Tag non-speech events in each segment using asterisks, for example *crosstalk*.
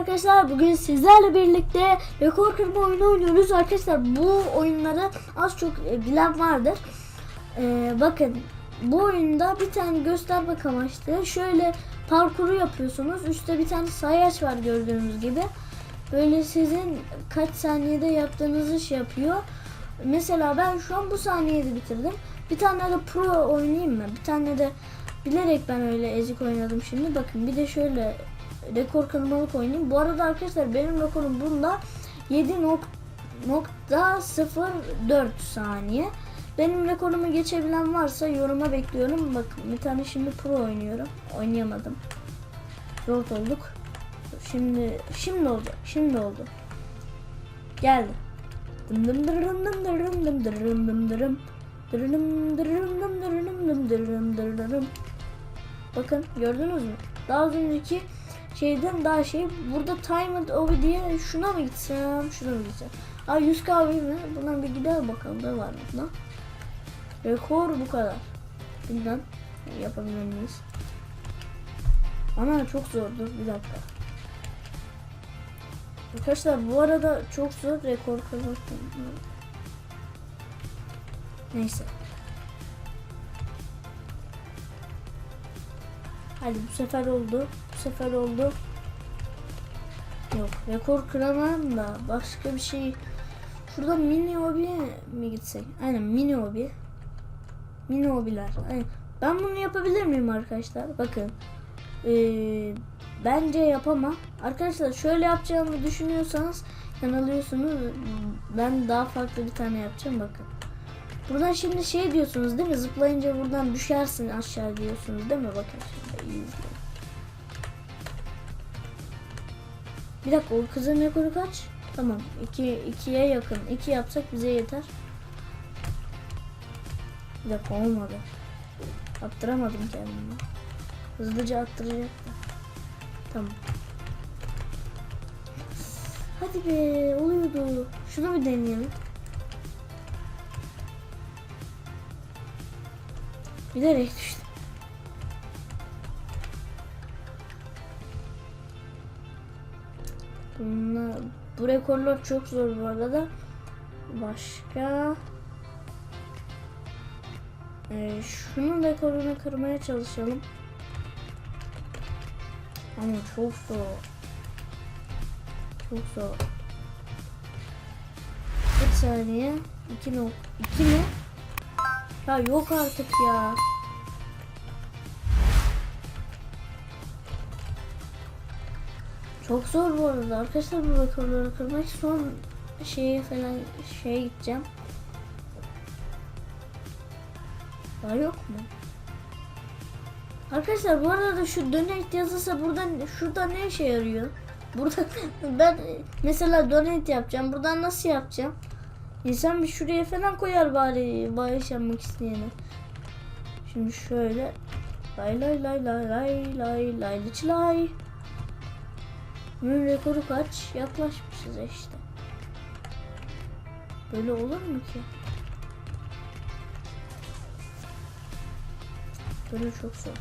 arkadaşlar. Bugün sizlerle birlikte rekor kırma oyunu oynuyoruz. Arkadaşlar bu oyunları az çok e, bilen vardır. Ee, bakın bu oyunda bir tane göstermek amaçlı. Şöyle parkuru yapıyorsunuz. Üstte bir tane sayaç var gördüğünüz gibi. Böyle sizin kaç saniyede yaptığınızı iş yapıyor. Mesela ben şu an bu saniyede bitirdim. Bir tane de pro oynayayım mı? Bir tane de bilerek ben öyle ezik oynadım şimdi. Bakın bir de şöyle rekor kırmalık oynayayım. Bu arada arkadaşlar benim rekorum bunda 7.04 saniye. Benim rekorumu geçebilen varsa yoruma bekliyorum. Bakın bir tane şimdi pro oynuyorum. Oynayamadım. Zor olduk. Şimdi şimdi oldu. Şimdi oldu. Geldi. Dım dım dırırım dım dırırım dım dırırım dım dırırım. Dırırım dırırım dım dırırım dım dırırım dırırım. Bakın gördünüz mü? Daha az önceki şeyden daha şey burada timed over diye şuna mı gitsem şuna mı gitsem Aa 100 kahve mi? Buna bir gider bakalım ne var bunda. Rekor bu kadar. Bilmem yapabilir miyiz? Ana çok zordu bir dakika. Arkadaşlar bu arada çok zor rekor kırmak. Neyse. Hadi bu sefer oldu. Bu sefer oldu. Yok rekor kıramam da başka bir şey. Şurada mini hobiye mi gitsek? Aynen mini hobi. Mini hobiler. Aynen. Ben bunu yapabilir miyim arkadaşlar? Bakın. Ee, bence yapamam. Arkadaşlar şöyle yapacağımı düşünüyorsanız yanılıyorsunuz. Ben daha farklı bir tane yapacağım bakın. Buradan şimdi şey diyorsunuz değil mi? Zıplayınca buradan düşersin aşağı diyorsunuz değil mi? Bakın şimdi iyi izleyin. Bir dakika o kızın rekoru kaç? Tamam. 2 iki, ikiye yakın. 2 yapsak bize yeter. Bir dakika olmadı. Attıramadım kendimi. Hızlıca attıracaktım. Tamam. Hadi be oluyordu. Şunu bir deneyelim. Bilerek düştüm. Bunlar, bu rekorlar çok zor bu arada. Başka ee, şunun rekorunu kırmaya çalışalım. Ama çok zor. Çok zor. Bir saniye. 2 no 2 mi? Ya yok artık ya. Çok zor bu arada arkadaşlar bu rekorları kırmak son şeye falan şeye gideceğim. Daha yok mu? Arkadaşlar bu arada şu donate yazısı buradan şurada ne işe yarıyor? Burada *laughs* ben mesela donate yapacağım. Buradan nasıl yapacağım? İnsan bir şuraya falan koyar bari bağış yapmak isteyene. Şimdi şöyle lay lay lay lay lay lay lay lay. Bunun rekoru kaç? Yaklaşmışız işte. Böyle olur mu ki? Böyle çok zor.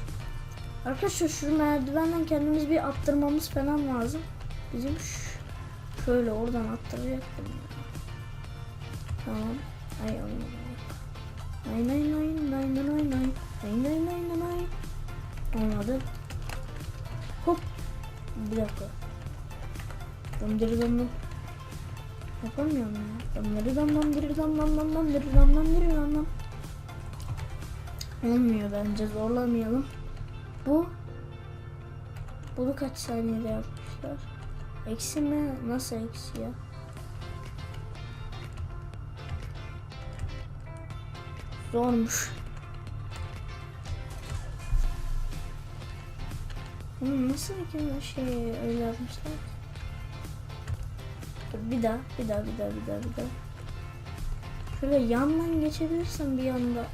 Arkadaşlar şu merdivenden kendimiz bir attırmamız falan lazım. Bizim şöyle oradan attıracaktım. Tamam. Ay olmadı. Nay nay nay nay nay nay nay nay nay nay nay nay Olmadı. Hop. Bir dakika. Döndürü döndüm. Yapamıyorum ya. Döndürü döndüm diri döndüm diri döndüm. Olmuyor bence zorlamayalım. Bu bunu kaç saniyede yapmışlar? Eksi mi? Nasıl eksi ya? Zormuş. Bunu nasıl bir şey öyle yapmışlar? Dur, Bir daha, bir daha, bir daha, bir daha, bir daha. Şöyle yandan geçebilirsem bir yanda.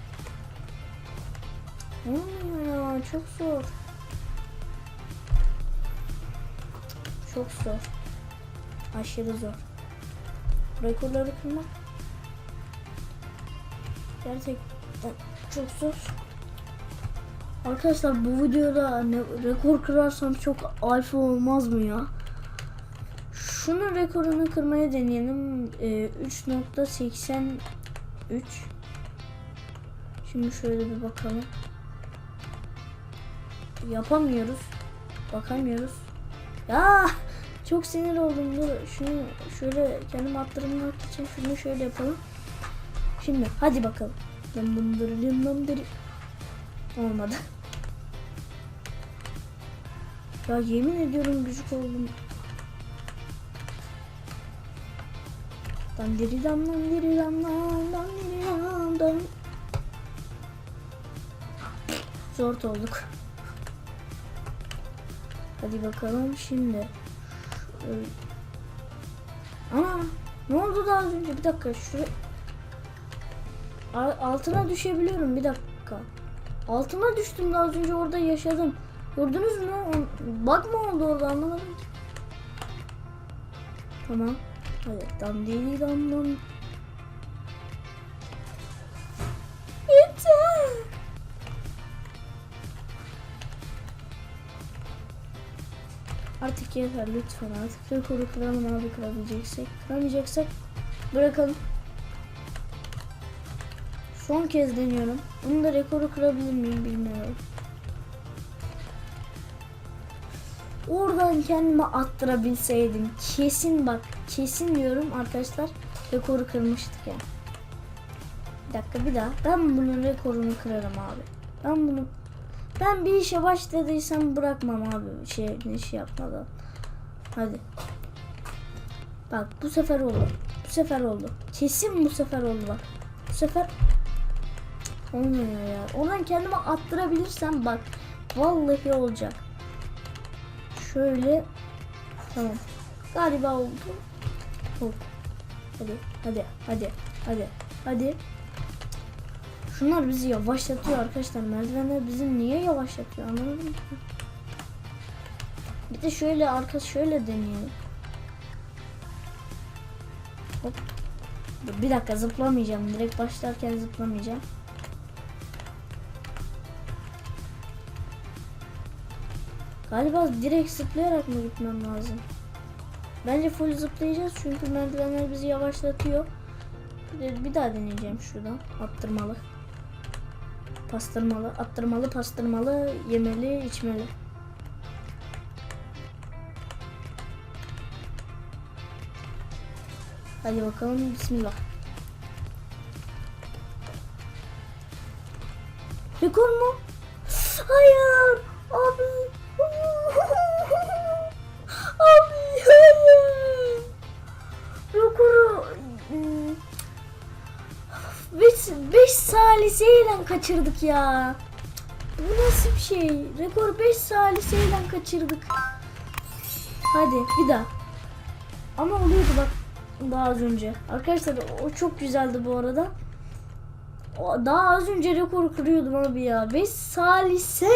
Olmuyor ya, çok zor. Çok zor. Aşırı zor. Rekorları kırmak gerçekten çok zor. Arkadaşlar bu videoda ne, rekor kırarsam çok alfa olmaz mı ya? şunun rekorunu kırmaya deneyelim. Ee, 3.83 Şimdi şöyle bir bakalım. Yapamıyoruz. Bakamıyoruz. Ya çok sinir oldum. Şunu şöyle kendimi attırmak için şunu şöyle yapalım. Şimdi hadi bakalım. Dım dım dım dım. Olmadı. Ya yemin ediyorum gıcık oldum. Dan diri dam dan diri dam dan dan diri dam dan. Zor olduk. Hadi bakalım şimdi. Ana ne oldu daha önce? Bir dakika şuraya. Altına düşebiliyorum bir dakika. Altına düştüm daha az önce orada yaşadım. Gördünüz mü? Bug mı oldu orada anlamadım ki. Tamam. Hadi dam dili dam dam. Yeter. Artık yeter lütfen artık rekoru kıralım abi kırabileceksek. Kıramayacaksak bırakalım. Son kez deniyorum. Bunu da rekoru kırabilir miyim bilmiyorum. Oradan kendimi attırabilseydim kesin bak kesin diyorum arkadaşlar rekoru kırmıştık yani. Bir dakika bir daha. Ben bunun rekorunu kırarım abi. Ben bunu ben bir işe başladıysam bırakmam abi şey ne şey yapmadan. Hadi. Bak bu sefer oldu. Bu sefer oldu. Kesin bu sefer oldu bak. Bu sefer olmuyor ya. Oradan kendime attırabilirsem bak vallahi olacak. Şöyle tamam. Galiba oldu. Oldu. Hadi hadi hadi hadi hadi. Şunlar bizi yavaşlatıyor arkadaşlar. Merdivenler bizi niye yavaşlatıyor anlamadım ki. Bir de şöyle arka şöyle deneyelim. Hop. Bir dakika zıplamayacağım. Direkt başlarken zıplamayacağım. Galiba direkt zıplayarak mı gitmem lazım? Bence full zıplayacağız çünkü merdivenler bizi yavaşlatıyor. Bir, daha deneyeceğim şuradan. Attırmalı. Pastırmalı, attırmalı, pastırmalı, yemeli, içmeli. Hadi bakalım bismillah. Rekor mu? Hayır. Abi. Abi hayır. Rekoru 5 5 saliseyle kaçırdık ya. Bu nasıl bir şey? Rekor 5 saliseyle kaçırdık. Hadi bir daha. Ama oluyordu bak daha az önce. Arkadaşlar o çok güzeldi bu arada. Daha az önce rekoru kırıyordum abi ya. 5 salise.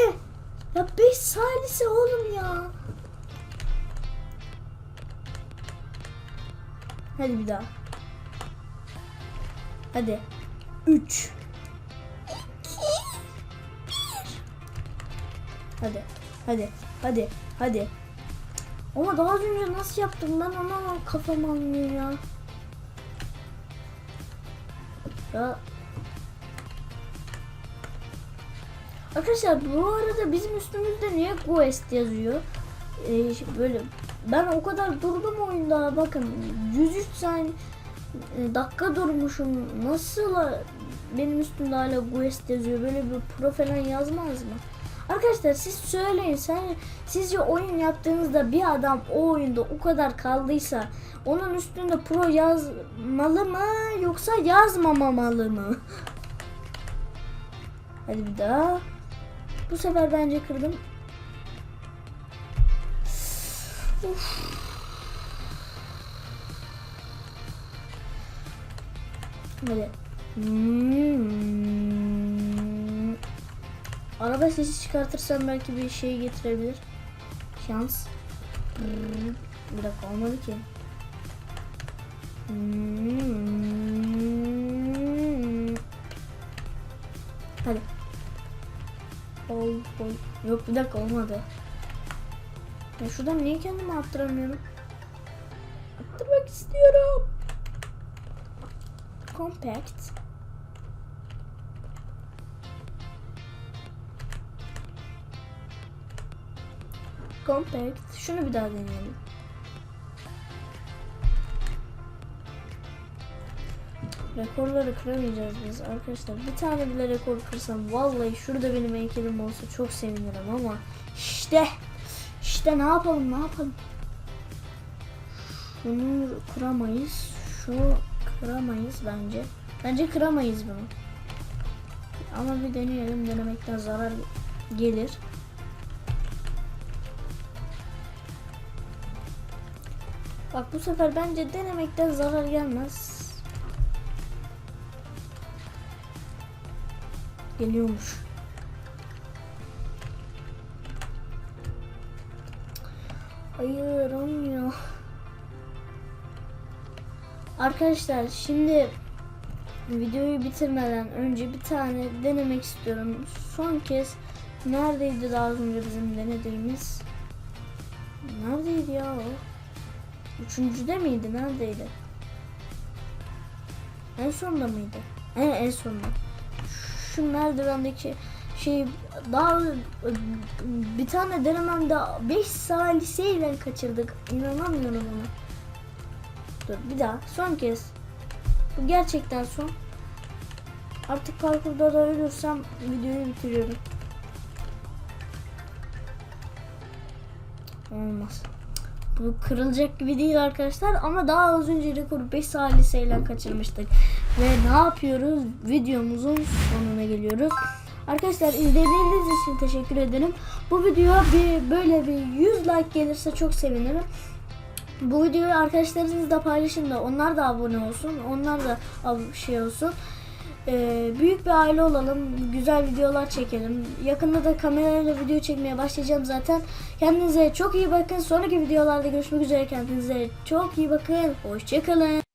Ya 5 salise oğlum ya. Hadi bir daha. Hadi. 3 Hadi. Hadi. Hadi. Hadi. Ama daha önce nasıl yaptım ben ona kafam almıyor ya. Ya. Arkadaşlar bu arada bizim üstümüzde niye Quest yazıyor? Ee, böyle ben o kadar durdum oyunda bakın 103 saniye e, dakika durmuşum. Nasıl benim üstümde hala Quest yazıyor? Böyle bir pro falan yazmaz mı? Arkadaşlar siz söyleyin. Sen, sizce oyun yaptığınızda bir adam o oyunda o kadar kaldıysa onun üstünde pro yazmalı mı yoksa yazmamalı mı? *laughs* Hadi bir daha. Bu sefer bence kırdım. Uf. Hadi. Hmm. Araba sesi çıkartırsam belki bir şey getirebilir. Şans. Hmm. Bir dakika olmadı ki. Hmm. Hadi. Yok bir dakika olmadı. Ya şuradan niye kendimi attıramıyorum? istiyorum. Compact. Compact. Şunu bir daha deneyelim. Rekorları kıramayacağız biz arkadaşlar. Bir tane bile rekor kırsam vallahi şurada benim heykelim olsa çok sevinirim ama işte işte ne yapalım ne yapalım. Şunu kıramayız. Şu kıramayız bence. Bence kıramayız bunu. Ama bir deneyelim. Denemekten zarar gelir. Bak bu sefer bence denemekten zarar gelmez. Geliyormuş. Hayır olmuyor. Arkadaşlar şimdi videoyu bitirmeden önce bir tane denemek istiyorum. Son kez neredeydi daha önce bizim denediğimiz? Neredeydi ya o? Üçüncüde miydi? Neredeydi? En sonda mıydı? He en sonda. Şu merdivendeki şey daha bir tane denememde 5 saliseyle kaçırdık. İnanamıyorum ona. Dur bir daha son kez. Bu gerçekten son. Artık parkurda da ölürsem videoyu bitiriyorum. Olmaz. Bu kırılacak gibi değil arkadaşlar ama daha az önce rekoru 5 saliseyle kaçırmıştık. Ve ne yapıyoruz? Videomuzun sonuna geliyoruz. Arkadaşlar izlediğiniz için teşekkür ederim. Bu videoya bir böyle bir 100 like gelirse çok sevinirim. Bu videoyu arkadaşlarınızla paylaşın da onlar da abone olsun. Onlar da şey olsun. Ee, büyük bir aile olalım. Güzel videolar çekelim. Yakında da kamerayla video çekmeye başlayacağım zaten. Kendinize çok iyi bakın. Sonraki videolarda görüşmek üzere. Kendinize çok iyi bakın. Hoşçakalın.